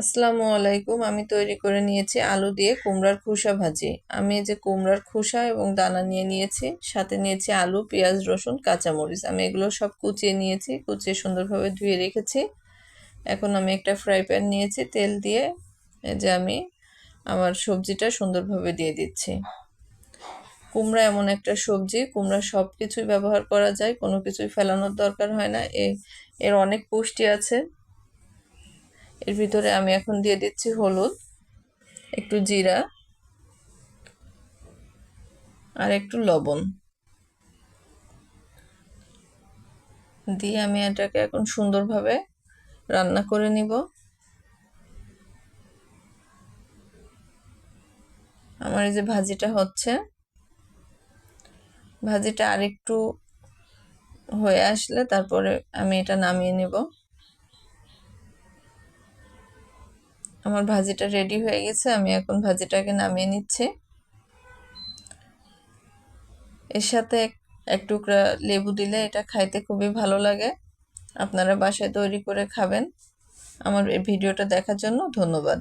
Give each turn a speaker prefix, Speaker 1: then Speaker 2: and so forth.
Speaker 1: আসসালামু আলাইকুম, আমি তৈরি করে নিয়েছি আলু দিয়ে কুমড়ার খোসা ভাজি। আমি যে কুমড়ার খোসা এবং দানা নিয়ে নিয়েছি, সাথে নিয়েছি আলু, পেঁয়াজ, রসুন, কাঁচামরিচ। আমি এগুলো সব কুচিয়ে নিয়েছি, কুচিয়ে সুন্দরভাবে ধুয়ে রেখেছি। এখন আমি একটা ফ্রাই প্যান নিয়েছি, তেল দিয়ে যে আমি আমার সবজিটা সুন্দরভাবে দিয়ে দিচ্ছি। কুমড়া এমন একটা সবজি, কুমড়া সব কিছুই ব্যবহার করা যায়, কোনো কিছুই ফেলানোর দরকার হয় না। এর অনেক পুষ্টি আছে। এর ভিতরে আমি এখন দিয়ে দিচ্ছি হলুদ, একটু জিরা আর একটু লবণ। দিয়ে আমি এটাকে এখন সুন্দরভাবে রান্না করে নিব। আমার এই যে ভাজিটা হচ্ছে, ভাজিটা আর একটু হয়ে আসলে তারপরে আমি এটা নামিয়ে নেব। আমার ভাজিটা রেডি হয়ে গেছে, আমি এখন ভাজিটাকে নামিয়ে নিচ্ছি। এর সাথে এক টুকরা লেবু দিলে এটা খাইতে খুবই ভালো লাগে। আপনারা বাসায় তৈরি করে খাবেন। আমার এই ভিডিওটা দেখার জন্য ধন্যবাদ।